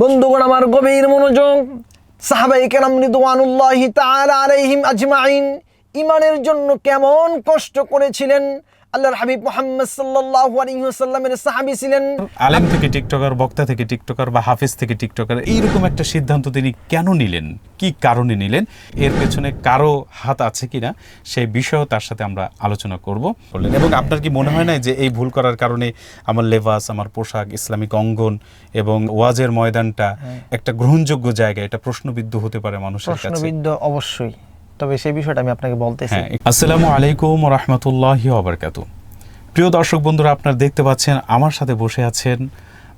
বন্ধুগণ, আমার গভীর মনোযোগ সাহাবাই কেরাম রিদওয়ানুল্লাহি তাআলা আলাইহিম আজমাইন ইমানের জন্য কেমন কষ্ট করেছিলেন? আল্লাহর হাবিব মুহাম্মদ সাল্লাল্লাহু আলাইহি ওয়াসাল্লামের সাহাবী ছিলেন। আলেম থেকে টিকটকার বক্তা থেকে টিকটকার বা হাফিজ থেকে টিকটকার এইরকম একটা সিদ্ধান্ত তিনি কেন নিলেন? কি কারণে নিলেন? এর পেছনে কারও হাত আছে কিনা? সেই বিষয়েও তার সাথে আমরা আলোচনা করব। বললেন এবং আপনার কি মনে হয় না যে এই ভুল করার কারণে আমার লেবাস আমার পোশাক ইসলামিক অঙ্গন এবং ওয়াজের ময়দানটা একটা গ্রহণযোগ্য জায়গা? এটা প্রশ্নবিদ্ধ হতে পারে মানুষের কাছে। প্রশ্নবিদ্ধ অবশ্যই। তবে সেই বিষয়টা আমি আপনাকে বলতেছি। হ্যাঁ আসসালামু আলাইকুম রহমতুল্লাহি আবরকাত প্রিয় দর্শক বন্ধুরা, আপনারা দেখতে পাচ্ছেন আমার সাথে বসে আছেন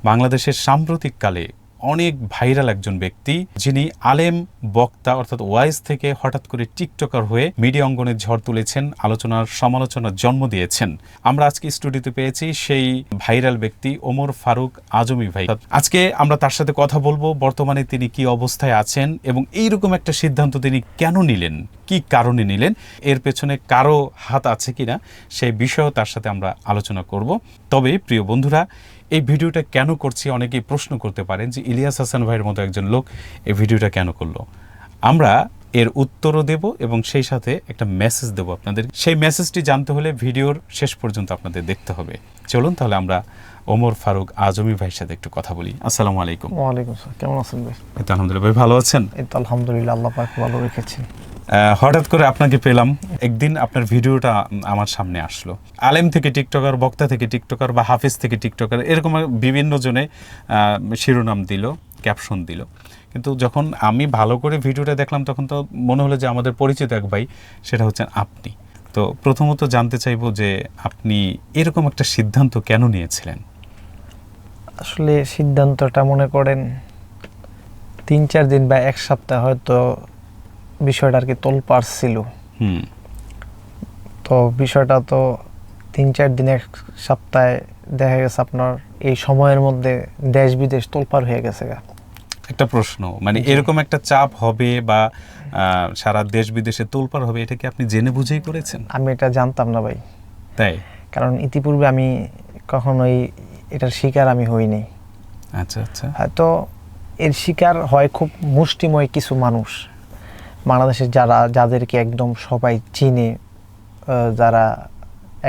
বাংলাদেশের সাম্প্রতিককালে অনেক ভাইরাল একজন ব্যক্তি, যিনি আলেম বক্তা অর্থাৎ ওয়াইজ থেকে হঠাৎ করে টিকটকার হয়ে মিডিয়া অঙ্গনে ঝড় তুলেছেন, আলোচনার সমালোচনার জন্ম দিয়েছেন। আমরা আজকে স্টুডিওতে পেয়েছি সেই ভাইরাল ব্যক্তি ওমর ফারুক আজমি ভাই। আজকে আমরা তার সাথে কথা বলব, বর্তমানে তিনি কি অবস্থায় আছেন এবং এইরকম একটা সিদ্ধান্ত তিনি কেন নিলেন, কি কারণে নিলেন, এর পেছনে কারও হাত আছে কিনা, সেই বিষয়েও তার সাথে আমরা আলোচনা করব। তবে প্রিয় বন্ধুরা এই ভিডিওটা কেন করছি অনেকেই প্রশ্ন করতে পারেন যে ইলিয়াস হাসান ভাইয়ের মতো একজন লোক এই ভিডিওটা কেন করল? আমরা এর উত্তরও দেব এবং সেই সাথে একটা মেসেজ দেব আপনাদের। সেই মেসেজটি জানতে হলে ভিডিওর শেষ পর্যন্ত আপনাদের দেখতে হবে। চলুন তাহলে আমরা ওমর ফারুক আজমি ভাইয়ের সাথে একটু কথা বলি। আসসালামু আলাইকুম। ওয়ালাইকুম আসসালাম। কেমন আছেন ভাই? এই তো আলহামদুলিল্লাহ। ভাই ভালো আছেন? এই তো আলহামদুলিল্লাহ আল্লাহ পাক ভালো রেখেছেন হঠাৎ করে আপনাকে পেলাম। একদিন আপনার ভিডিওটা আমার সামনে আসলো। আলেম থেকে টিকটকার বক্তা থেকে টিকটকার বা হাফিজ থেকে টিকটকার এরকম বিভিন্ন জনে শিরোনাম দিল ক্যাপশন দিল। কিন্তু যখন আমি ভালো করে ভিডিওটা দেখলাম তখন তো মনে হলো যে আমাদের পরিচিত এক ভাই সেটা হচ্ছেন আপনি। তো প্রথমত জানতে চাইব যে আপনি এরকম একটা সিদ্ধান্ত কেন নিয়েছিলেন? আসলে সিদ্ধান্তটা মনে করেন তিন চার দিন বা এক সপ্তাহ হয়তো বিষয়টা আর কি তোলপাড় ছিল। হুম। তো বিষয়টা তো তিন চার দিন এক সপ্তাহে দেখা গেছে আপনার এই সময়ের মধ্যে দেশ বিদেশ তোলপাড় হয়ে গেছে গা। একটা প্রশ্ন মানে এরকম একটা চাপ হবে বা সারা দেশ বিদেশে তোলপাড় হবে এটা কি আপনি জেনে বুঝেই করেছেন? আমি এটা জানতাম না ভাই। তাই? কারণ ইতিপূর্বে আমি কখনোই এটার শিকার আমি হইনি। আচ্ছা আচ্ছা। হয়তো এর শিকার হয় খুব মুষ্টিময় কিছু মানুষ। বাংলাদেশের যারা যাদেরকে একদম সবাই চিনে যারা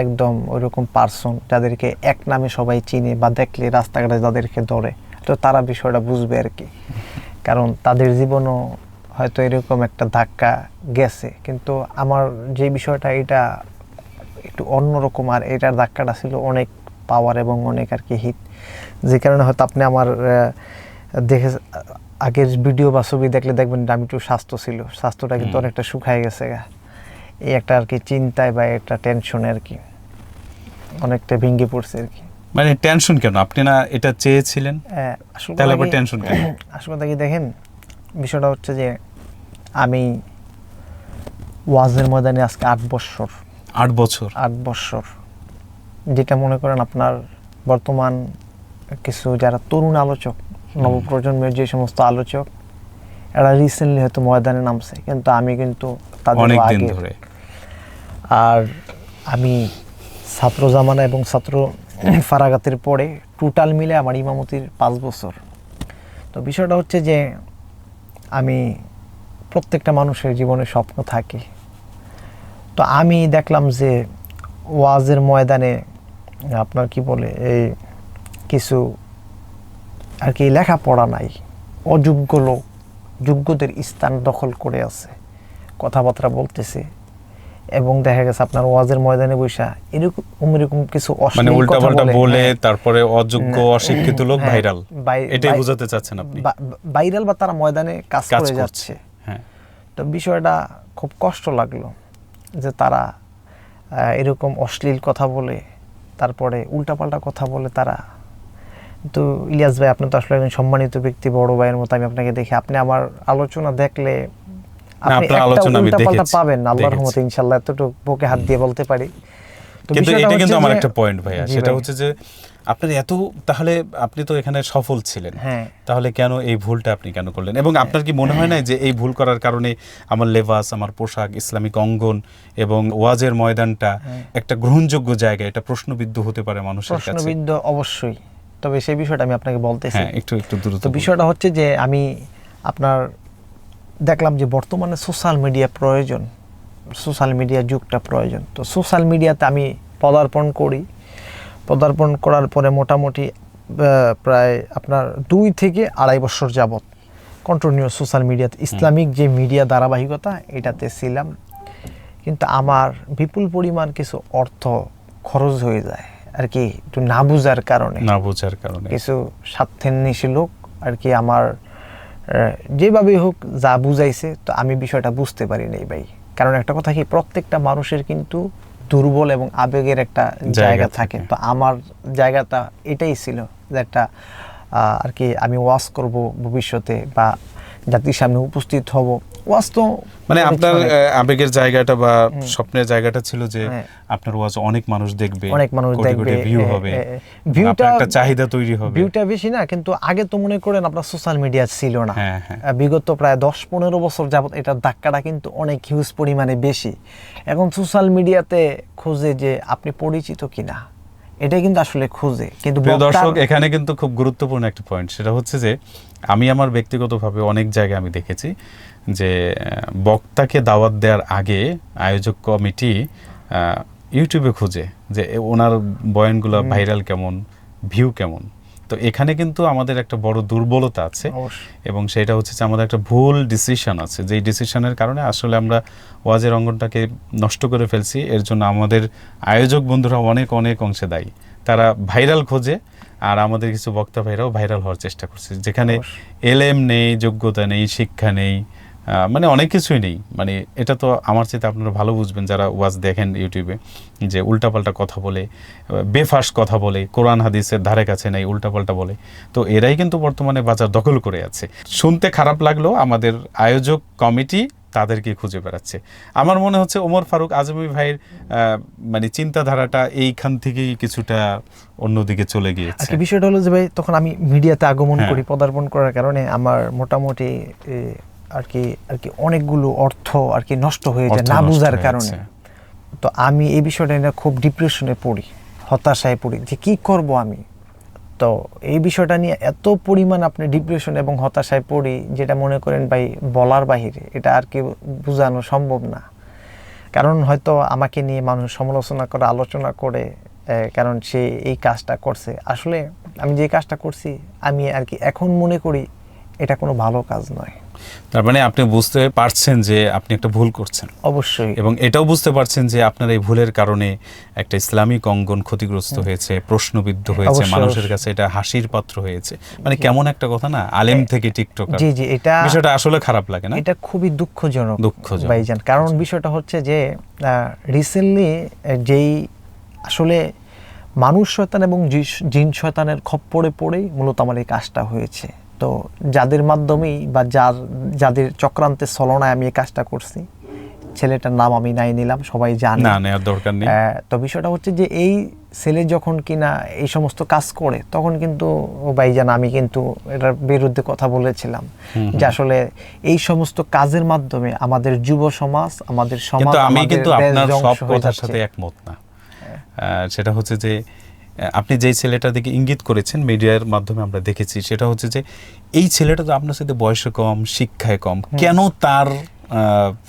একদম ওইরকম পার্সন যাদেরকে এক নামে সবাই চিনে বা দেখলে রাস্তাঘাটে যাদেরকে ধরে তো তারা বিষয়টা বুঝবে আর কি। কারণ তাদের জীবনও হয়তো এরকম একটা ধাক্কা গেছে কিন্তু আমার যে বিষয়টা এটা একটু অন্যরকম আর এটার ধাক্কাটা ছিল অনেক পাওয়ার এবং অনেক আর কি হিট যে কারণে হয়তো আপনি আমার দেখে আগের ভিডিও বা ছবি দেখলে দেখবেন আমি একটু স্বাস্থ্য ছিল। স্বাস্থ্যটা কিন্তু অনেকটা শুকায় গেছে গা। এই একটা আর কি চিন্তায় বা একটা টেনশনে আর কি। অনেকটা ভেঙে পড়ছে আর কি। মানে টেনশন কেন? আপনি না এটা চেয়েছিলেন? আসল তাহলে আবার টেনশন কেন? আসল কথা কি দেখেন বিষয়টা হচ্ছে যে আমি ওয়াজের ময়দানে আজকে আট বছর। আট বছর? আট বছর। যেটা মনে করেন আপনার বর্তমান কিছু যারা তরুণ আলোচক নবপ্রজন্মের যে সমস্ত আলোচক এরা রিসেন্টলি হয়তো ময়দানে নামছে কিন্তু আমি কিন্তু তাদের আগে আর আমি ছাত্র জামানা এবং ছাত্র ফারাগাতের পরে টোটাল মিলে আমার ইমামতির পাঁচ বছর। তো বিষয়টা হচ্ছে যে আমি প্রত্যেকটা মানুষের জীবনে স্বপ্ন থাকে। তো আমি দেখলাম যে ওয়াজের ময়দানে আপনার কি বলে এই কিছু আর কি লেখাপড়া নাই অযোগ্য লোক যোগ্যদের স্থান দখল করে আছে কথাবার্তা বলতেছে এবং দেখা গেছে আপনার ওয়াজের ময়দানে বৈশা এরকম এরকম কিছু মানে অশ্লীল উল্টা কথা পাল্টা বলে। হ্যাঁ। তারপরে অযোগ্য অশিক্ষিত লোক হ্যাঁ, ভাইরাল। এটাই বোঝাতে চাচ্ছেন আপনি? ভাইরাল বা তারা ময়দানে কাজ করে যাচ্ছে। হ্যাঁ। তো বিষয়টা খুব কষ্ট লাগল যে তারা এরকম অশ্লীল কথা বলে তারপরে উল্টাপাল্টা কথা বলে তারা। তো ইলিয়াস ভাই আপনি তো আসলে একজন সম্মানিত ব্যক্তি বড় ভাইয়ের মতো আমি আপনাকে দেখি। আপনি আমার আলোচনা দেখলে আপনি একটা উল্টাপাল্টা পাবেন আল্লাহর রহমতে ইনশাআল্লাহ এতটুকু বুকে হাত দিয়ে বলতে পারি। কিন্তু এটা কিন্তু আমার একটা পয়েন্ট ভাইয়া সেটা হচ্ছে যে আপনার এত তাহলে আপনি তো এখানে সফল ছিলেন। হ্যাঁ। তাহলে কেন এই ভুলটা আপনি কেন করলেন? এবং আপনার কি মনে হয় না যে এই ভুল করার কারণে আমার লেবাস আমার পোশাক ইসলামিক অঙ্গন এবং ওয়াজের ময়দানটা হ্যাঁ। একটা গ্রহণযোগ্য জায়গা এটা প্রশ্নবিদ্ধ হতে পারে মানুষের কাছে। প্রশ্নবিদ্ধ অবশ্যই। তবে সেই বিষয়টা আমি আপনাকে বলতেছি। হ্যাঁ একটু একটু দ্রুত বিষয়টা হচ্ছে যে আমি আপনার দেখলাম যে বর্তমানে সোশ্যাল মিডিয়া প্রয়োজন। সোশ্যাল মিডিয়া যুগটা প্রয়োজন। তো সোশ্যাল মিডিয়াতে আমি পদার্পণ করি। পদার্পণ করার পরে মোটামুটি প্রায় আপনার দুই থেকে আড়াই বছর যাবত কন্টিনিউ সোশ্যাল মিডিয়াতে ইসলামিক যে মিডিয়া ধারাবাহিকতা এটাতে ছিলাম। কিন্তু আমার বিপুল পরিমাণ কিছু অর্থ খরচ হয়ে যায় আর কি একটু না বুঝার কারণে। না বুঝার কারণে। কিছু স্বার্থেন্বেষী লোক আর কি আমার আহ, যেভাবেই হোক যা বুঝাইছে তো আমি বিষয়টা বুঝতে পারি নাই ভাই। কারণ একটা কথা কি প্রত্যেকটা মানুষের কিন্তু দুর্বল এবং আবেগের একটা জায়গা থাকে। তো আমার জায়গাটা এটাই ছিল যে একটা আর কি আমি ওয়াশ করব ভবিষ্যতে বা জাতির সামনে উপস্থিত হব ওয়াজ তো মানে আপনার আবেগের জায়গাটা বা স্বপ্নের জায়গাটা ছিল যে হ্যাঁ। আপনার ওয়াজ অনেক মানুষ দেখবে অনেক মানুষ দেখবে ভিউ হবে ভিউটা একটা চাহিদা তৈরি হবে। ভিউটা বেশি না কিন্তু আগে তো মনে করেন আপনার সোশ্যাল মিডিয়া ছিল না। হ্যাঁ, হ্যাঁ। বিগত প্রায় দশ পনেরো বছর যাবত এটার ধাক্কাটা কিন্তু অনেক হিউজ পরিমাণে বেশি। এখন সোশ্যাল মিডিয়াতে খোঁজে যে আপনি পরিচিত কিনা এটাই কিন্তু আসলে খোঁজে। কিন্তু দর্শক এখানে কিন্তু খুব গুরুত্বপূর্ণ একটা পয়েন্ট সেটা হচ্ছে যে আমি আমার ব্যক্তিগতভাবে অনেক জায়গায় আমি দেখেছি যে বক্তাকে দাওয়াত দেওয়ার আগে আয়োজক কমিটি ইউটিউবে খুঁজে যে ওনার বয়ানগুলো ভাইরাল কেমন ভিউ কেমন। তো এখানে কিন্তু আমাদের একটা বড় দুর্বলতা আছে এবং সেটা হচ্ছে যে আমাদের একটা ভুল ডিসিশন আছে। যেই ডিসিশনের কারণে আসলে আমরা ওয়াজের অঙ্গনটাকে নষ্ট করে ফেলছি। এর জন্য আমাদের আয়োজক বন্ধুরা অনেক অনেক অংশে দায়ী। তারা ভাইরাল খোঁজে আর আমাদের কিছু বক্তা ভাইরাও ভাইরাল হওয়ার চেষ্টা করছে। যেখানে এলএম নেই যোগ্যতা নেই শিক্ষা নেই মানে অনেক কিছুই নেই। মানে এটা তো আমার চেয়ে আপনারা ভালো বুঝবেন যারা ওয়াজ দেখেন ইউটিউবে যে উল্টাপাল্টা কথা বলে বেফাস কথা বলে কোরআন হাদিসের ধারে কাছে নেই উল্টাপাল্টা বলে। তো এরাই কিন্তু বর্তমানে বাজার দখল করে আছে। শুনতে খারাপ লাগল আমাদের আয়োজক কমিটি তাদেরকে খুঁজে বেড়াচ্ছে। আমার মনে হচ্ছে ওমর ফারুক আজমি ভাইয়ের মানে চিন্তাধারাটা এইখান থেকেই কিছুটা অন্যদিকে চলে গিয়েছে। বিষয়টা হলো যে ভাই তখন আমি মিডিয়াতে আগমন হ্যাঁ। করি পদার্পণ করার কারণে আমার মোটামুটি আর কি আর কি অনেকগুলো অর্থ আর কি নষ্ট হয়ে যায় না বুঝার কারণে। তো আমি এই বিষয়টা নিয়ে খুব ডিপ্রেশনে পড়ি হতাশায় পড়ি যে কি করব আমি? তো এই বিষয়টা নিয়ে এত পরিমাণ আপনি ডিপ্রেশন এবং হতাশায় পড়ি যেটা মনে করেন ভাই বলার বাহিরে এটা আর কি বোঝানো সম্ভব না। কারণ হয়তো আমাকে নিয়ে মানুষ সমালোচনা করে আলোচনা করে কারণ সে এই কাজটা করছে। আসলে আমি যে কাজটা করছি আমি আর কি এখন মনে করি এটা কোনো ভালো কাজ নয়। তার মানে আপনি বুঝতে পারছেন যে আপনি একটা ভুল করছেন। অবশ্যই। এবং এটাও বুঝতে পারছেন যে আপনার এই ভুলের কারণে একটা ইসলামিক অঙ্গন ক্ষতিগ্রস্ত হয়েছে প্রশ্নবিদ্ধ হয়েছে মানুষের কাছে এটা হাসির পাত্র হয়েছে। মানে কেমন একটা কথা না আলেম থেকে টিকটক জি জি এটা বিষয়টা আসলে খারাপ লাগে না? এটা খুবই দুঃখজনক দুঃখজনক। ভাইজান। কারণ বিষয়টা হচ্ছে যে রিসেন্টলি যেই আসলে মানুষ শয়তান এবং জিন শয়তানের খপ্পরে পড়েই মূলত আমার এই কাজটা হয়েছে। তো যাদের মাধ্যমেই বা যার যাদের চক্রান্তের ছলনায় আমি এই কাজটা করছি ছেলেটার নাম আমি নাই নিলাম সবাই জানে। না নেওয়ার দরকার নেই। তো বিষয়টা হচ্ছে যে এই ছেলে যখন কিনা এই সমস্ত কাজ করে তখন কিন্তু ও ভাইজান আমি কিন্তু এটার বিরুদ্ধে কথা বলেছিলাম যে আসলে এই সমস্ত কাজের মাধ্যমে আমাদের যুব সমাজ আমাদের সমাজ আমি কিন্তু আপনার সব কথার সাথে একমত না। সেটা হচ্ছে যে আপনি যেই ছেলেটা দিকে ইঙ্গিত করেছেন মিডিয়ার মাধ্যমে আমরা দেখেছি সেটা হচ্ছে যে এই ছেলেটা তো আপনার সাথে বয়সে কম শিক্ষায় কম কেন তার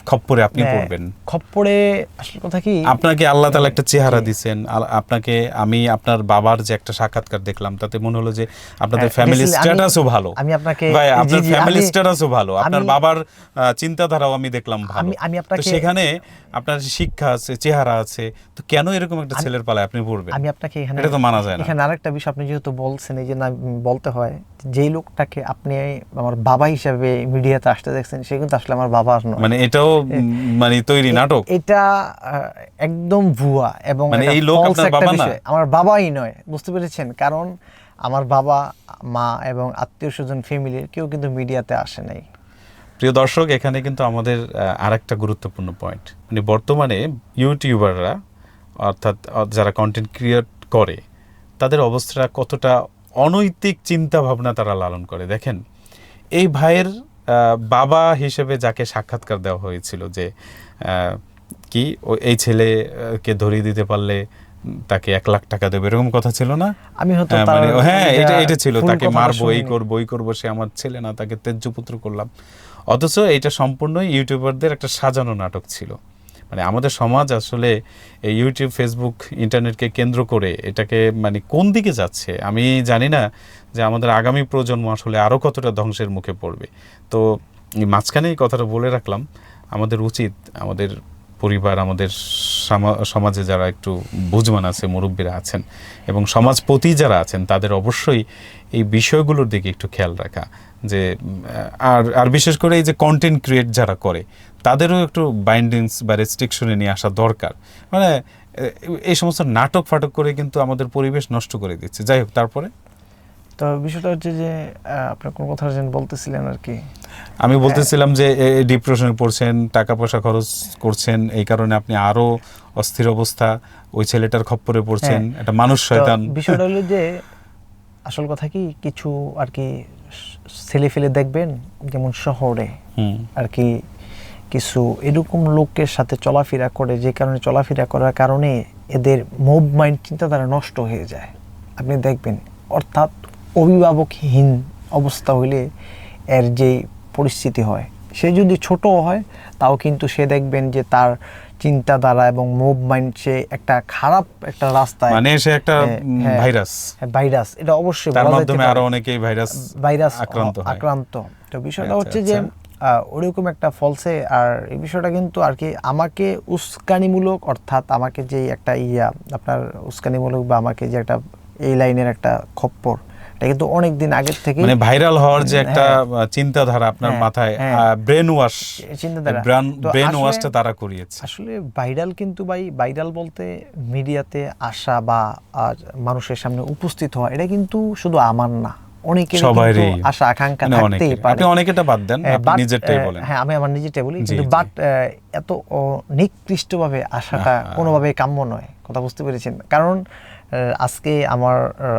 খপ্পরে আপনি হ্যাঁ, পড়বেন। খপ্পরে আসল কথা কি? আপনাকে আল্লাহ তালা একটা চেহারা দিছেন। আপনাকে আমি আপনার বাবার যে একটা সাক্ষাৎকার দেখলাম তাতে মনে হলো যে আপনাদের ফ্যামিলি স্ট্যাটাসও ভালো। আমি আপনাকে ভাই আপনার ফ্যামিলি স্ট্যাটাসও ভালো। আপনার বাবার চিন্তাধারাও আমি দেখলাম ভালো। আমি- আমি আপনাকে- সেখানে আপনার শিক্ষা আছে চেহারা আছে। তো কেন এরকম একটা ছেলের পালায় আপনি পড়বেন? আমি আপনাকে এখানে এটা তো মানা যায় না। এখানে আরেকটা বিষয় আপনি যেহেতু বলছেন এই যে না বলতে হয় যেই লোকটাকে আপনি আমার বাবা হিসাবে মিডিয়াতে আসতে দেখছেন সে কিন্তু আসলে আমার বাবা নয়। মানে এটাও মানে তৈরি নাটক? এটা একদম ভুয়া এবং মানে এই লোক আপনার বাবা না? আমার বাবাই নয় বুঝতে পেরেছেন? কারণ আমার বাবা মা এবং আত্মীয় স্বজন ফ্যামিলির কেউ কিন্তু মিডিয়াতে আসে নাই। প্রিয় দর্শক এখানে কিন্তু আমাদের আর একটা গুরুত্বপূর্ণ পয়েন্ট মানে বর্তমানে ইউটিউবাররা অর্থাৎ যারা কন্টেন্ট ক্রিয়েট করে তাদের অবস্থাটা কতটা অনৈতিক চিন্তা ভাবনা তারা লালন করে। দেখেন এই ভাইয়ের বাবা হিসেবে যাকে সাক্ষাৎকার দেওয়া হয়েছিল যে কি এই ছেলেকে ধরিয়ে দিতে পারলে তাকে এক লাখ টাকা দেবে এরকম কথা ছিল না? আমি হয়তো হ্যাঁ, মানে হ্যাঁ এটা এটা ছিল তাকে মারবো এই বই করব এই করব সে আমার ছেলে না তাকে তেজ্যপুত্র করলাম। অথচ এটা সম্পূর্ণ ইউটিউবারদের একটা সাজানো নাটক ছিল। মানে আমাদের সমাজ আসলে এই ইউটিউব ফেসবুক ইন্টারনেটকে কেন্দ্র করে এটাকে মানে কোন দিকে যাচ্ছে? আমি জানি না যে আমাদের আগামী প্রজন্ম আসলে আরও কতটা ধ্বংসের মুখে পড়বে। তো মাঝখানে এই কথাটা বলে রাখলাম, আমাদের উচিত, আমাদের পরিবার, আমাদের সমাজে যারা একটু বুঝমান আছে, মুরব্বীরা আছেন এবং সমাজপতি যারা আছেন, তাদের অবশ্যই এই বিষয়গুলোর দিকে একটু খেয়াল রাখা। যে আর আর বিশেষ করে এই যে কন্টেন্ট ক্রিয়েট যারা করে তাদেরও একটু বাইন্ডিংস বা রেস্ট্রিকশনে নিয়ে আসা দরকার। মানে এই সমস্ত নাটক ফাটক করে কিন্তু আমাদের পরিবেশ নষ্ট করে দিচ্ছে। যাই হোক তারপরে? তো বিষয়টা হচ্ছে যে আপনার কোন কথা যেন বলতেছিলেন আর কি? আমি বলতেছিলাম যে ডিপ্রেশনে পড়ছেন টাকা পয়সা খরচ করছেন এই কারণে আপনি আরও অস্থির অবস্থা ওই ছেলেটার খপ্পরে পড়ছেন একটা মানুষ শয়তান। বিষয়টা হলো যে আসল কথা কি কিছু আর কি ছেলে ফেলে দেখবেন যেমন শহরে আর কি কিছু এরকম লোকের সাথে চলাফেরা করে যে কারণে চলাফেরা করার কারণে এদের মুভ মাইন্ড চিন্তাধারা নষ্ট হয়ে যায়। আপনি দেখবেন অর্থাৎ অভিভাবকহীন অবস্থা হইলে এর যে পরিস্থিতি হয় সে যদি ছোট হয় তাও কিন্তু সে দেখবেন যে তার চিন্তাধারা এবং মুভ মাইন্ড সে একটা খারাপ একটা রাস্তায় মানে সে একটা হ্যাঁ, হ্যাঁ। ভাইরাস ভাইরাস এটা অবশ্যই তার মাধ্যমে আরও অনেকেই ভাইরাস ভাইরাস আক্রান্ত আক্রান্ত তো বিষয়টা আচ্ছা, হচ্ছে যে আচ্ছা। আহ, ওরকম একটা ফলসে আর এই বিষয়টা কিন্তু আর কি আমাকে উস্কানিমূলক অর্থাৎ আমাকে যে একটা ইয়া আপনার উস্কানিমূলক বা আমাকে যে একটা এই লাইনের একটা খপ্পর এটা কিন্তু অনেক দিন আগের থেকে মানে ভাইরাল হওয়ার যে একটা হ্যাঁ। চিন্তাধারা আপনার হ্যাঁ, মাথায় হ্যাঁ। ব্রেন ওয়াশ চিন্তাধারা ব্রেন ওয়াশটা তারা করিয়েছে আসলে ভাইরাল কিন্তু ভাই ভাইরাল বলতে মিডিয়াতে আসা বা মানুষের সামনে উপস্থিত হওয়া এটা কিন্তু শুধু আমার না অনেকের। আশা আকাঙ্ক্ষা মানে থাকতেই পারে আপনি অনেকেরটা বাদ দেন হ্যাঁ, আপনি নিজেরটাই বলেন হ্যাঁ আমি আমার নিজেরটাই বলি কিন্তু বাট এত নিকৃষ্টভাবে আহা। কোনোভাবে কাম্য নয় কথা বুঝতে পেরেছেন কারণ আজকে আমার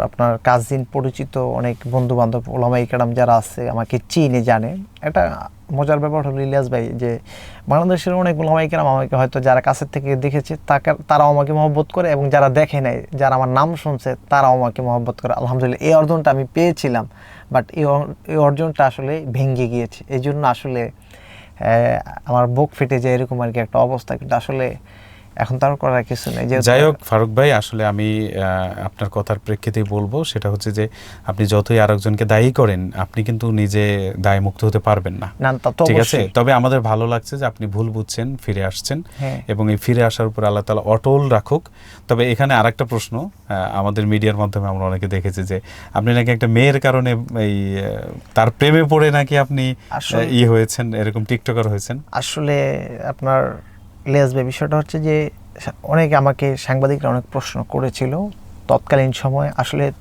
আপনার কাজিন পরিচিত অনেক বন্ধু বান্ধব ওলামাই কালাম যারা আছে, আমাকে চিনে, জানে। একটা মজার ব্যাপার হলো ইলিয়াস ভাই, যে বাংলাদেশের অনেক ওলামাই কালাম আমাকে হয়তো যারা কাছের থেকে দেখেছে, তাকে, তারাও আমাকে মহব্বত করে এবং যারা দেখে নাই, যারা আমার নাম শুনছে, তারাও আমাকে মহব্বত করে। আলহামদুলিল্লাহ, এই অর্জনটা আমি পেয়েছিলাম বাট এই অর্জনটা আসলে ভেঙে গিয়েছে। এই জন্য আসলে আমার বুক ফেটে যায় এরকম আর কি একটা অবস্থা, কিন্তু আসলে এখন তার করার কিছু নেই যাই হোক ফারুক ভাই আসলে আমি আপনার কথার প্রেক্ষিতেই বলব সেটা হচ্ছে যে আপনি যতই আরেকজনকে দায়ী করেন আপনি কিন্তু নিজে দায় মুক্ত হতে পারবেন না। ঠিক আছে? তবে আমাদের ভালো লাগছে যে আপনি ভুল বুঝছেন ফিরে আসছেন হ্যাঁ। এবং এই ফিরে আসার উপর আল্লাহ তালা অটল রাখুক। তবে এখানে আরেকটা প্রশ্ন আহ, আমাদের মিডিয়ার মাধ্যমে আমরা অনেকে দেখেছি যে আপনি নাকি একটা মেয়ের কারণে এই তার প্রেমে পড়ে নাকি আপনি ইয়ে হয়েছেন এরকম টিকটকার হয়েছেন? আসলে আপনার লেসবে বিষয়টা হচ্ছে যে অনেকে আমাকে সাংবাদিকরা অনেক প্রশ্ন করেছিল তৎকালীন সময়। আসলে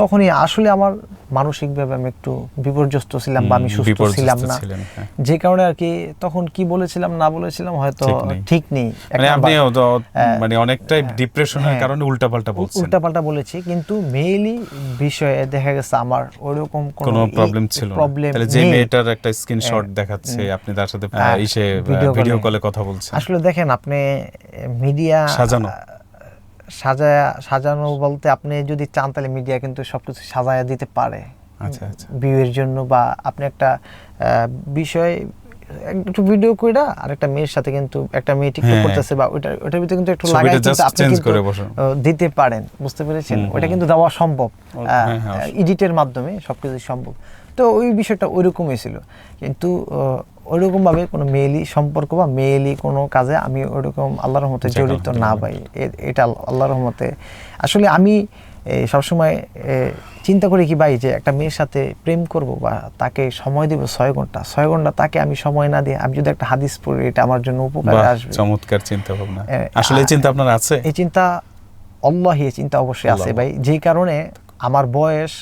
তখনই আসলে আমার মানসিকভাবে আমি একটু বিপর্যস্ত ছিলাম বা আমি সুস্থ ছিলাম না হ্যাঁ। যে কারণে আর কি তখন কি বলেছিলাম না বলেছিলাম হয়তো ঠিক নেই। মানে আপনি হ্যাঁ, মানে অনেকটাই ডিপ্রেশনের হ্যাঁ। কারণে উল্টাপাল্টা বলছেন উল্টাপাল্টা বলেছি কিন্তু মেইলি বিষয়ে দেখা গেছে আমার ওইরকম কোনো প্রবলেম ছিল প্রবলেম তাহলে যে মেয়েটার একটা স্ক্রিনশট দেখাচ্ছে আপনি তার সাথে video ভিডিও কলে কথা বলছেন আসলে দেখেন আপনি মিডিয়া সাজানো। সাজায়া সাজানো বলতে আপনি যদি চান তাহলে মিডিয়া কিন্তু সবকিছু সাজায়া দিতে পারে। আচ্ছা আচ্ছা। বিয়ের জন্য বা আপনি একটা বিষয় একটু ভিডিও কইরা আর একটা মেয়ের সাথে কিন্তু একটা মেয়ে টিকটক হ্যাঁ। করতেছে বা ওইটা ওইটার ভিতরে কিন্তু একটু লাগাই কিন্তু আপনি কিন্তু করে দিতে পারেন বুঝতে পেরেছেন? ওইটা কিন্তু দেওয়া সম্ভব। হ্যাঁ, হ্যাঁ, এডিটের মাধ্যমে সবকিছু সম্ভব। তো ওই বিষয়টা ওইরকমই ছিল। কিন্তু ওইরকম ভাবে কোনো মেয়েলি সম্পর্ক বা মেয়েলি কোনো কাজে আমি ওইরকম আল্লাহর রহমতে জড়িত না এ- এটা আল- আল্লাহর রহমতে। আসলে আমি সবসময় চিন্তা করি কি ভাই যে একটা মেয়ের সাথে প্রেম করব বা তাকে সময় দেব ছয় ঘণ্টা ছয় ঘণ্টা তাকে আমি সময় না দিয়ে আমি যদি একটা হাদিস পড়ি এটা আমার জন্য উপকারে আসবে। চমৎকার চিন্তা ভাবনা আসলে এই চিন্তা আপনার আছে? এই চিন্তা অল্লাহি চিন্তা অবশ্যই আছে ভাই। যেই কারণে আমার বয়স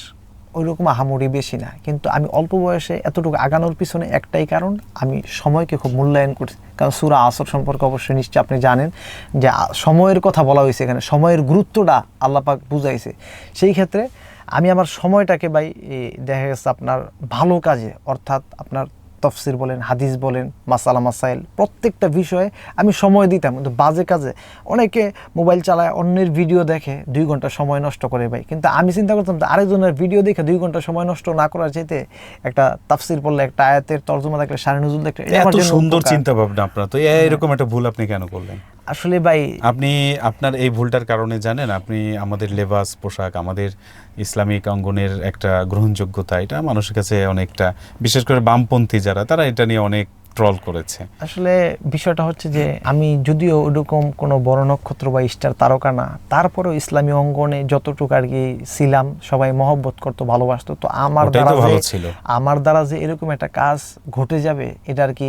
ওইরকম আহামরি বেশি না। কিন্তু আমি অল্প বয়সে এতটুকু আগানোর পিছনে একটাই কারণ, আমি সময়কে খুব মূল্যায়ন করছি কারণ সুরা আসর সম্পর্কে অবশ্যই নিশ্চয় আপনি জানেন যে সময়ের কথা বলা হয়েছে এখানে, সময়ের গুরুত্বটা আল্লাপাক বুঝাইছে। সেই ক্ষেত্রে আমি আমার সময়টাকে ভাই দেখা গেছে আপনার ভালো কাজে, অর্থাৎ আপনার তফসির বলেন হাদিস বলেন মাসালা মাসাইল প্রত্যেকটা বিষয়ে আমি সময় দিতাম। কিন্তু বাজে কাজে অনেকে মোবাইল চালায় অন্যের ভিডিও দেখে দুই ঘণ্টা সময় নষ্ট করে ভাই। কিন্তু আমি চিন্তা করতাম যে আরেকজনের ভিডিও দেখে দুই ঘণ্টা সময় নষ্ট না করার চাইতে একটা তাফসির পড়লে একটা আয়াতের তর্জমা দেখলে সারে নজুল দেখলে এত সুন্দর চিন্তা ভাবনা আপনার। তো এরকম একটা ভুল আপনি কেন করলেন? আসলে ভাই আপনি আপনার এই ভুলটার কারণে জানেন আপনি আমাদের লেবাস পোশাক আমাদের ইসলামিক অঙ্গনের একটা গ্রহণযোগ্যতা এটা মানুষের কাছে অনেকটা বিশেষ করে বামপন্থী যারা তারা এটা নিয়ে অনেক ট্রল করেছে। আসলে বিষয়টা হচ্ছে যে আমি যদিও ওরকম কোনো বড় নক্ষত্র বা স্টার তারকা না তারপরেও ইসলামী অঙ্গনে যতটুকু আর কি ছিলাম সবাই মহব্বত করতো ভালোবাসতো তো আমার দ্বারা আমার দ্বারা যে এরকম একটা কাজ ঘটে যাবে এটা আর কি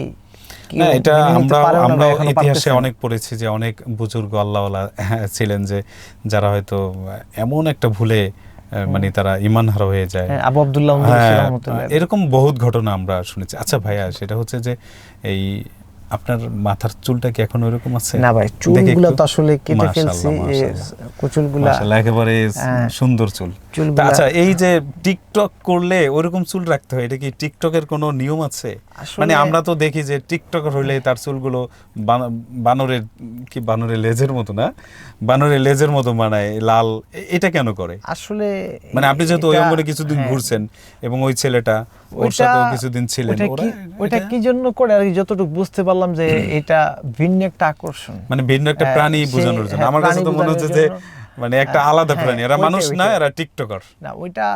না এটা আমরা আমরা ইতিহাসে অনেক পড়েছি যে অনেক বুজুর্গ আল্লাহওয়ালা ছিলেন যে যারা হয়তো এমন একটা ভুলে মানে তারা ইমান হারা হয়ে যায়। হ্যাঁ, আবু আব্দুল্লাহ হ্যাঁ, এরকম বহুত ঘটনা আমরা শুনেছি। আচ্ছা ভাইয়া সেটা হচ্ছে যে এই আপনার মাথার চুলটা কি এখন ওইরকম আছে? না ভাই চুলগুলো তো আসলে কেটে ফেলছি মাশাআল্লাহ, একেবারে হ্যাঁ। সুন্দর চুল। আচ্ছা এই যে টিকটক করলে ওরকম চুল রাখতে হয় এটা কি টিকটকের কোনো নিয়ম আছে? মানে আমরা তো দেখি যে টিকটকার হইলে তার চুলগুলো বান- বানরের কি বানরের লেজের মতো না? বানরের লেজের মতো বানায় লাল। এটা কেন করে? আসলে মানে আপনি যেহেতু ওই অঙ্গনে কিছুদিন হ্যাঁ। ঘুরছেন এবং ওই ছেলেটা ওর সাথেও কিছুদিন ছিলেন। ওরা কি কি জন্য করে? আর যতটুকু বুঝতে পারলাম যে এটা ভিন্ন একটা আকর্ষণ। মানে ভিন্ন একটা হ্যাঁ, প্রাণী বোঝানোর জন্য। হ্যাঁ, আমার কাছে তো মনে হচ্ছে যে মানে একটা হ্যাঁ, আলাদা প্রাণী। এরা মানুষ না এরা টিকটকার। না ওইটা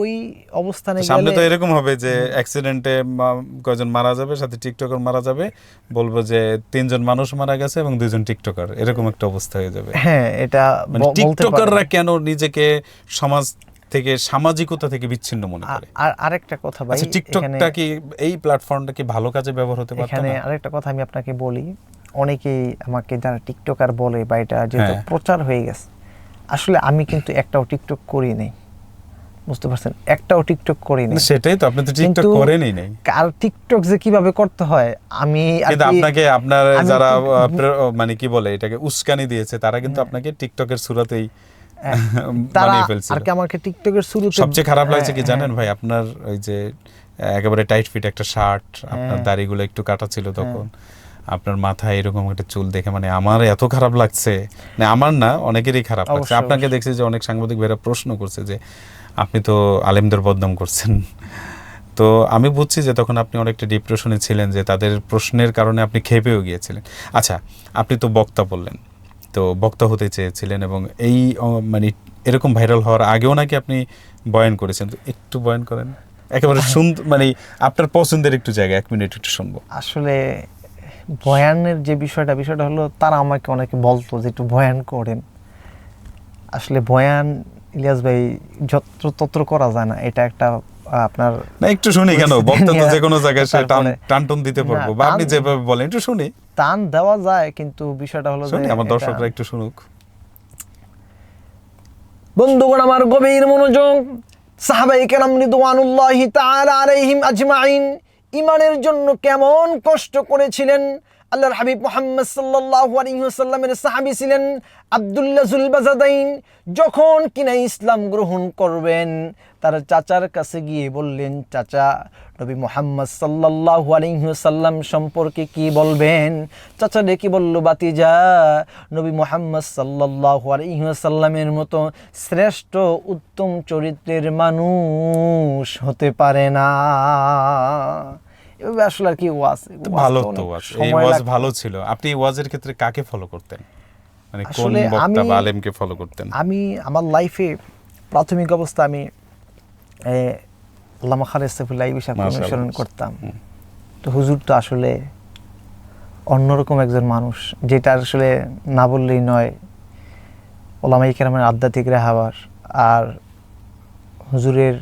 ওই অবস্থানে সামনে তো এরকম হবে যে অ্যাক্সিডেন্টে কয়জন মারা যাবে সাথে টিকটকার মারা যাবে। বলব যে তিনজন মানুষ মারা গেছে এবং দুইজন টিকটকার। এরকম একটা অবস্থা হয়ে যাবে। হ্যাঁ এটা মানে টিকটকাররা কেন নিজেকে সমাজ থেকে সামাজিকতা থেকে বিচ্ছিন্ন মনে করে। আর আরেকটা কথা ভাই আচ্ছা টিকটকটা কি এই প্ল্যাটফর্মটা কি ভালো কাজে ব্যবহার হতে পারতো এখানে আরেকটা কথা আমি আপনাকে বলি অনেকেই আমাকে যারা টিকটকার বলে বা এটা যেহেতু হ্যাঁ। প্রচার হয়ে গেছে আসলে আমি কিন্তু একটাও টিকটক করি নাই। বুঝতে পারছেন? একটাও টিকটক করি নাই। না, সেটাই তো আপনি তো টিকটক করেনই নাই। আর টিকটক যে কীভাবে করতে হয় আমি কিন্তু আপনাকে আপনার যারা মানে কি বলে এটাকে উস্কানি দিয়েছে তারা কিন্তু আপনাকে টিকটকের সুরাতেই হ্যাঁ, তারা আর কি আমাকে টিকটকের শুরুতে সবচেয়ে খারাপ লাগছে কি হ্যাঁ, জানেন ভাই? আপনার ওই যে একেবারে টাইট ফিট একটা শার্ট আপনার হ্যাঁ। দাড়িগুলো একটু কাটা ছিল তখন। আপনার মাথায় এরকম একটা চুল দেখে মানে আমার এত খারাপ লাগছে। না আমার না অনেকেরই খারাপ লাগছে। আপনাকে দেখছি যে অনেক সাংবাদিক ভাইরা প্রশ্ন করছে যে আপনি তো আলেমদের বদনাম করছেন। তো আমি বুঝছি যে তখন আপনি অনেকটা ডিপ্রেশনে ছিলেন যে তাদের প্রশ্নের কারণে আপনি খেপেও গিয়েছিলেন। আচ্ছা আপনি তো বক্তা বললেন। তো বক্তা হতে চেয়েছিলেন এবং এই মানে এরকম ভাইরাল হওয়ার আগেও নাকি আপনি বয়ান করেছেন? তো একটু বয়ান করেন। একেবারে সুন্দর মানে আপনার পছন্দের একটু জায়গা এক মিনিট একটু শুনব। আসলে বয়ানের যে বিষয়টা বিষয়টা হলো তারা আমাকে অনেকে বলতো যে একটু বয়ান করেন। আসলে বয়ান ইলিয়াস ভাই যত্র তত্র করা যায় না। এটা একটা আপনার না একটু শুনি কেন? বক্তা তো যে কোনো জায়গায় সে টান টানটন দিতে পারব। বা আপনি যেভাবে বলেন একটু শুনি। টান দেওয়া যায় কিন্তু বিষয়টা হলো যে আমার দর্শকরা একটু শুনুক। বন্ধুগণ আমার গভীর মনোযোগ সাহাবাই কেরাম রিদওয়ানুল্লাহি তাআলা আলাইহিম আজমাইন ইমানের জন্য কেমন কষ্ট করেছিলেন? আল্লাহর হাবিব মুহাম্মদ সাল্লাল্লাহু আলাইহি ওয়াসাল্লামের সাহাবী ছিলেন আব্দুল্লাহ জুলবাজাদাইন। যখন কিনা ইসলাম গ্রহণ করবেন তার চাচার কাছে গিয়ে বললেন চাচা নবী মোহাম্মদ সাল্লাল্লাহু আলাইহি ওয়াসাল্লাম সম্পর্কে কি বলবেন? চাচা ডেকে বলল বাতিজা নবী মোহাম্মদ সাল্লাল্লাহু আলাইহি ওয়াসাল্লামের মতো শ্রেষ্ঠ উত্তম চরিত্রের মানুষ হতে পারে না। এভাবে আসলে আর কি ওয়াজ? ভালো তো ওয়াজ। এই ওয়াজ ভালো ছিল। আপনি এই ওয়াজের ক্ষেত্রে কাকে ফলো করতেন? মানে কোন বক্তা বা আলেমকে ফলো করতেন? আমি আমার লাইফে প্রাথমিক অবস্থা আমি আল্লামা খালেদ সাইফুল্লাহ এই বিষয়ে অনুসরণ করতাম। তো হুজুর তো আসলে অন্যরকম একজন মানুষ যেটা আসলে না বললেই নয়। ওলামাই কেরামের আধ্যাত্মিক রেহাবার আর হুজুরের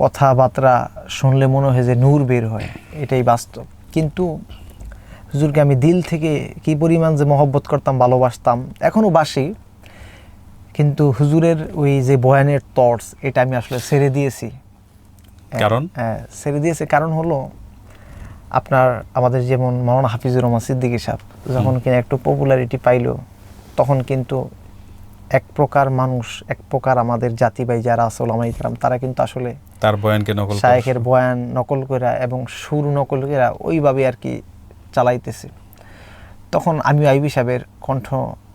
কথাবার্তা শুনলে মনে হয় যে নূর বের হয় এটাই বাস্তব। কিন্তু হুজুরকে আমি দিল থেকে কি পরিমাণ যে মহব্বত করতাম ভালোবাসতাম এখনও বাসি। কিন্তু হুজুরের ওই যে বয়ানের টর্চ এটা আমি আসলে ছেড়ে দিয়েছি। কারণ? হ্যাঁ ছেড়ে দিয়েছে। কারণ হলো আপনার আমাদের যেমন মৌলানা হাফিজুর রহমান সিদ্দিকী সাহেব যখন কিনা একটু পপুলারিটি পাইলো তখন কিন্তু এক প্রকার মানুষ এক প্রকার আমাদের জাতি ভাই যারা আছে ওলামা ইকরাম তারা কিন্তু আসলে তার বয়ানকে নকল শায়েখের বয়ান নকল করে এবং সুর নকল করে ওইভাবে আর কি চালাইতেছে। তখন আমি আইবি সাহেবের কণ্ঠ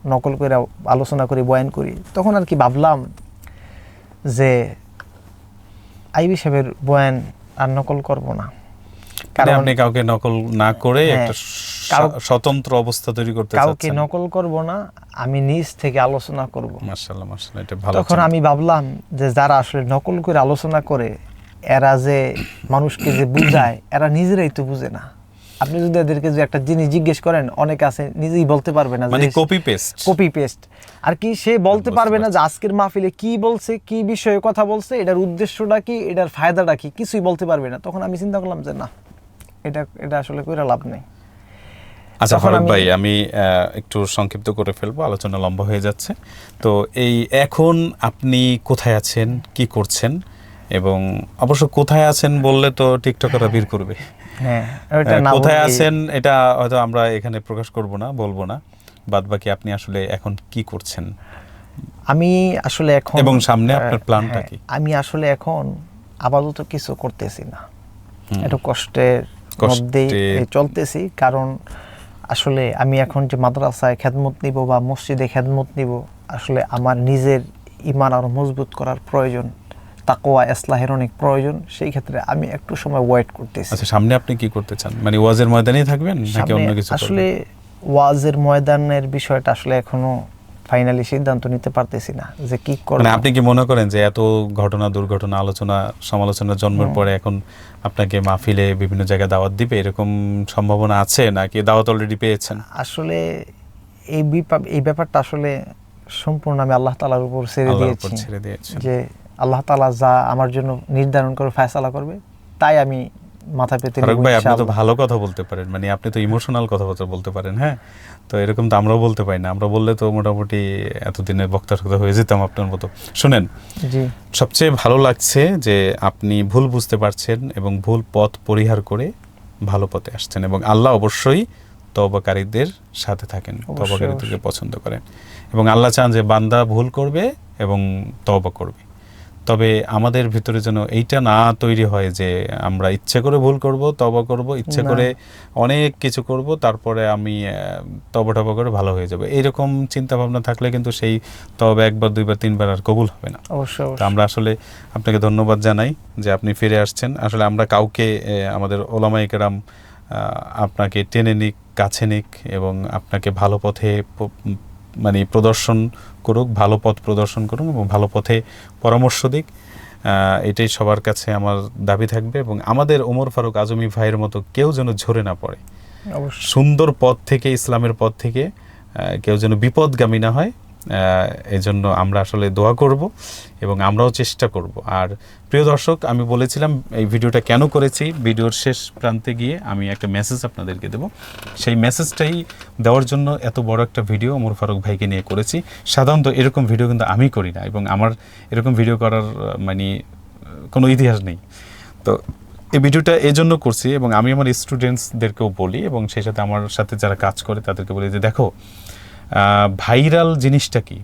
নকল করে আলোচনা করি বয়ান করি তখন আর কি ভাবলাম যে আইবি সাহেবের বয়ান আর নকল করব না। মানে কারণ আপনি কাউকে নকল না করে হ্যাঁ, একটা স্বতন্ত্র অবস্থা তৈরি করতে কাউকে নকল করব না আমি নিজ থেকে আলোচনা করব। মাশাআল্লাহ মাশাআল্লাহ এটা ভালো তখন আমি ভাবলাম যে যারা আসলে নকল করে আলোচনা করে এরা যে মানুষকে যে বুঝায় এরা নিজেরাই তো বুঝে না। আপনি যদি এদেরকে যে একটা জিনিস জিজ্ঞেস করেন অনেক আছে নিজেই বলতে পারবে না মানে কপি পেস্ট কপি পেস্ট আর কি সে বলতে পারবে না যে আজকের মাহফিলে কি বলছে কি বিষয়ে কথা বলছে এটার উদ্দেশ্যটা কি এটার ফায়দাটা কি কিছুই বলতে পারবে না। তখন আমি চিন্তা করলাম যে না এটা এটা আসলে করে লাভ নেই। আচ্ছা ফারুক ভাই আমি একটু সংক্ষিপ্ত করে ফেলব আলোচনা লম্বা হয়ে যাচ্ছে। তো এই এখন আপনি কোথায় আছেন কি করছেন? এবং অবশ্য কোথায় আছেন বললে তো টিকটকাররা ভিড় করবে। হ্যাঁ না কোথায় আছেন এটা হয়তো আমরা এখানে প্রকাশ করব না বলব না। বাদ বাকি আপনি আসলে এখন কি করছেন? আমি আসলে এখন এবং সামনে আপনার প্ল্যানটা হ্যাঁ, কি? আমি আসলে এখন আপাতত কিছু করতেছি না। একটু কষ্টের কষ্টে- মধ্যেই চলতেছি কারণ আসলে আমি এখন যে মাদ্রাসায় খেদমত নিব বা মসজিদে খেদমত নিব আসলে আমার নিজের ইমান আরও মজবুত করার প্রয়োজন। তাকোয়া ইসলাহের অনেক প্রয়োজন সেই ক্ষেত্রে আমি একটু সময় ওয়েট করতেছি। আচ্ছা সামনে আপনি কি করতে চান? মানে ওয়াজের ময়দানেই থাকবেন নাকি অন্য কিছু আসলে ওয়াজের ময়দানের বিষয়টা আসলে এখনও ফাইনালি সিদ্ধান্ত নিতে পারতেছি না যে কি করব। মানে আপনি কি মনে করেন যে এত ঘটনা দুর্ঘটনা আলোচনা সমালোচনা জন্মের পরে এখন আপনাকে মাহফিলে বিভিন্ন জায়গায় দাওয়াত দিবে? এরকম সম্ভাবনা আছে নাকি দাওয়াত অলরেডি পেয়েছেন? আসলে এই এই ব্যাপারটা আসলে সম্পূর্ণ আমি আল্লাহ তালার উপর ছেড়ে দিয়েছি যে আল্লাহ তালা যা আমার জন্য নির্ধারণ করে ফয়সালা করবে তাই আমি মাথা পেতে ভাই আপনি তো ভালো কথা বলতে পারেন। মানে আপনি তো ইমোশনাল কথা বলতে পারেন হ্যাঁ? তো এরকম তো আমরাও বলতে পারি না। আমরা বললে তো মোটামুটি এতদিনে বক্তা টক্তা হয়ে যেতাম আপনার মতো। শোনেন জি। সবচেয়ে ভালো লাগছে যে আপনি ভুল বুঝতে পারছেন এবং ভুল পথ পরিহার করে ভালো পথে আসছেন এবং আল্লাহ অবশ্যই তবাকারীদের সাথে থাকেন তবাকারীদেরকে পছন্দ করেন। এবং আল্লাহ চান যে বান্দা ভুল করবে এবং তবা করবে। তবে আমাদের ভিতরে যেন এইটা না তৈরি হয় যে আমরা ইচ্ছে করে ভুল করব তবা করব ইচ্ছে করে অনেক কিছু করব তারপরে আমি তবা টবা করে ভালো হয়ে যাবে। এইরকম চিন্তা ভাবনা থাকলে কিন্তু সেই তবে একবার দুইবার তিনবার আর কবুল হবে না। অবশ্যই আমরা আসলে আপনাকে ধন্যবাদ জানাই যে আপনি ফিরে আসছেন। আসলে আমরা কাউকে আমাদের ওলামাই কেরাম আপনাকে টেনে নিক কাছে নিক এবং আপনাকে ভালো পথে মানে প্রদর্শন করুক ভালো পথ প্রদর্শন করুক এবং ভালো পথে পরামর্শ দিক এটাই সবার কাছে আমার দাবি থাকবে এবং আমাদের ওমর ফারুক আজমি ভাইয়ের মতো কেউ যেন ঝরে না পড়ে। সুন্দর পথ থেকে ইসলামের পথ থেকে কেউ যেন বিপদগামী না হয় এই জন্য আমরা আসলে দোয়া করব এবং আমরাও চেষ্টা করব। আর প্রিয় দর্শক, আমি বলেছিলাম এই ভিডিওটা কেন করেছি? ভিডিওর শেষ প্রান্তে গিয়ে আমি একটা মেসেজ আপনাদেরকে দেব। সেই মেসেজটাই দেওয়ার জন্য এত বড় একটা ভিডিও ওমর ফারুক ভাইকে নিয়ে করেছি। সাধারণত এরকম ভিডিও কিন্তু আমি করি না এবং আমার এরকম ভিডিও করার মানে কোনো ইতিহাস নেই। তো এই ভিডিওটা এই জন্য করছি এবং আমি আমার স্টুডেন্টসদেরকেও বলি এবং সেই সাথে আমার সাথে যারা কাজ করে তাদেরকে বলি যে, দেখো ভাইরাল জিনিসটা কি?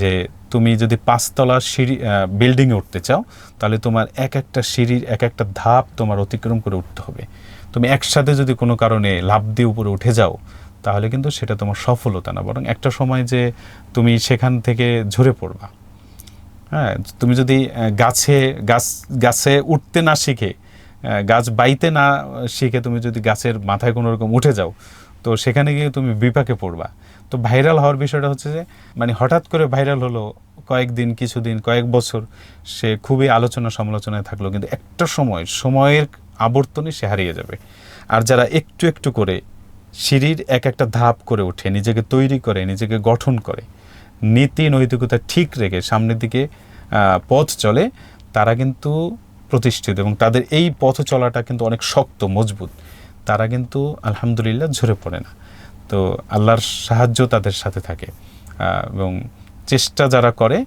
যে তুমি যদি পাঁচতলা সিঁড়ি বিল্ডিংয়ে উঠতে চাও, তাহলে তোমার এক একটা সিঁড়ির এক একটা ধাপ তোমার অতিক্রম করে উঠতে হবে। তুমি একসাথে যদি কোনো কারণে লাভ দিয়ে উপরে উঠে যাও, তাহলে কিন্তু সেটা তোমার সফলতা না, বরং একটা সময় যে তুমি সেখান থেকে ঝরে পড়বা। হ্যাঁ তুমি যদি গাছে, গাছ, গাছে উঠতে না শিখে গাছ বাইতে না শিখে তুমি যদি গাছের মাথায় কোনো রকম উঠে যাও, তো সেখানে গিয়ে তুমি বিপাকে পড়বা। তো ভাইরাল হওয়ার বিষয়টা হচ্ছে যে মানে হঠাৎ করে ভাইরাল হলো কয়েকদিন, কিছুদিন, কয়েক বছর, সে খুবই আলোচনা সমালোচনায় থাকল। কিন্তু একটা সময়, সময়ের আবর্তনে সে হারিয়ে যাবে। আর যারা একটু একটু করে সিঁড়ির এক একটা ধাপ করে ওঠে, নিজেকে তৈরি করে, নিজেকে গঠন করে, নীতি, নৈতিকতা ঠিক রেখে সামনের দিকে পথ চলে, তারা কিন্তু প্রতিষ্ঠিত এবং তাদের এই পথ চলাটা কিন্তু অনেক শক্ত, মজবুত। তারা কিন্তু আলহামদুলিল্লাহ ঝরে পড়ে না। তো আল্লাহর সাহায্য তাদের সাথে থাকে। এবং চেষ্টা যারা করে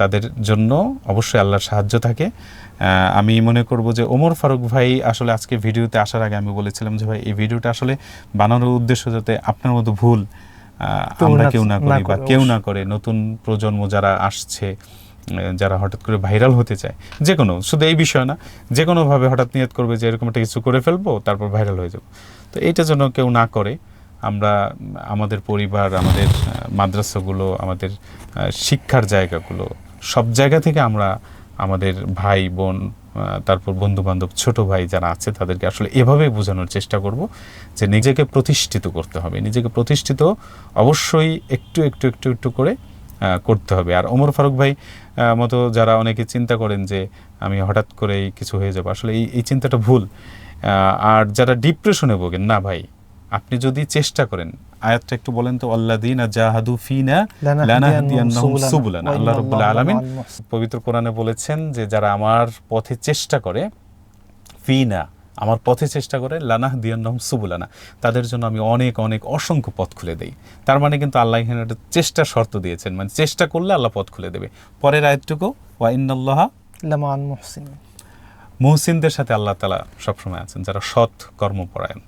তাদের জন্য অবশ্যই আল্লাহর সাহায্য থাকে। আমি মনে করব যে ওমর ফারুক ভাই আসলে আজকে ভিডিওতে আসার আগে আমি বলেছিলাম যে ভাই এই ভিডিওটা আসলে বানানোর উদ্দেশ্য যাতে আপনার মতো ভুল আমরা কেউ না না করি বা কেউ না করে নতুন প্রজন্ম যারা আসছে যারা হঠাৎ করে ভাইরাল হতে চায় যে কোনো শুধু এই বিষয় না যে কোনোভাবে হঠাৎ নিয়ত করবে যে এরকম একটা কিছু করে ফেলব তারপর ভাইরাল হয়ে যাব। তো এইটা যেন কেউ না করে আমরা আমাদের পরিবার, আমাদের মাদ্রাসাগুলো, আমাদের শিক্ষার জায়গাগুলো, সব জায়গা থেকে আমরা আমাদের ভাই, বোন তারপর বন্ধু বান্ধব ছোট ভাই যারা আছে তাদেরকে আসলে এভাবে বোঝানোর চেষ্টা করব যে নিজেকে প্রতিষ্ঠিত করতে হবে। নিজেকে প্রতিষ্ঠিত অবশ্যই একটু একটু একটু একটু করে করতে হবে। আর ওমর ফারুক ভাই মতো যারা অনেকে চিন্তা করেন যে আমি হঠাৎ করেই কিছু হয়ে যাব, আসলে এই এই চিন্তাটা ভুল। আর যারা ডিপ্রেশনে ভোগেন, না ভাই আপনি যদি চেষ্টা করেন আয়াতটা একটু বলেন তো আল্লাদিন জাহাদু ফিনা লানাহদিয়ান্নাহুম সুবুলানা। আল্লাহ রাব্বুল আলামিন পবিত্র কোরআনে বলেছেন যে যারা আমার পথে চেষ্টা করে ফিনা আমার পথে চেষ্টা করে লানাহ দিয়ান্নাহুম সুবুলানা তাদের জন্য আমি অনেক অনেক অসংখ্য পথ খুলে দেই। তার মানে কিন্তু আল্লাহ এখানে একটা চেষ্টার শর্ত দিয়েছেন মানে চেষ্টা করলে আল্লাহ পথ খুলে দেবে। পরের আয়াতটুকু ওয়া ইন্নাল্লাহা লামান মুহসিন মুহসিনদের সাথে আল্লাহ তালা সবসময় আছেন যারা সৎ কর্মপরায়ণ।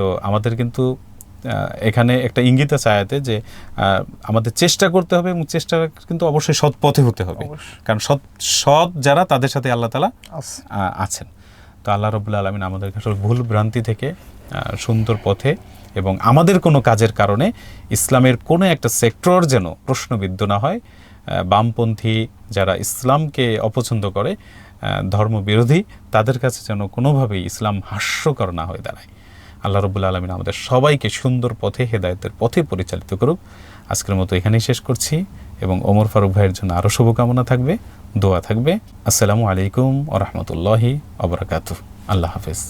তো আমাদের কিন্তু এখানে একটা ইঙ্গিত আছে আয়াতে যে আমাদের চেষ্টা করতে হবে এবং চেষ্টা কিন্তু অবশ্যই সৎ পথে হতে হবে। কারণ সৎ সৎ যারা তাদের সাথে আল্লাহ তালা আছেন। তো আল্লাহ রবুল্লা আলমিন আমাদেরকে আসলে ভুল ভ্রান্তি থেকে সুন্দর পথে এবং আমাদের কোনো কাজের কারণে ইসলামের কোনো একটা সেক্টর যেন প্রশ্নবিদ্ধ না হয় বামপন্থী যারা ইসলামকে অপছন্দ করে ধর্মবিরোধী তাদের কাছে যেন কোনোভাবেই ইসলাম হাস্যকর না হয়ে দাঁড়ায়। আল্লাহ রবুল্লা আলমিন আমাদের সবাইকে সুন্দর পথে, হেদায়তের পথে পরিচালিত করুক। আজকের মতো এখানেই শেষ করছি এবং ওমর ফারুক ভাইয়ের জন্য আরও শুভকামনা থাকবে, দোয়া থাকবে। আসসালামু আলাইকুম ও রহমতুল্লাহি আল্লাহ হাফেজ।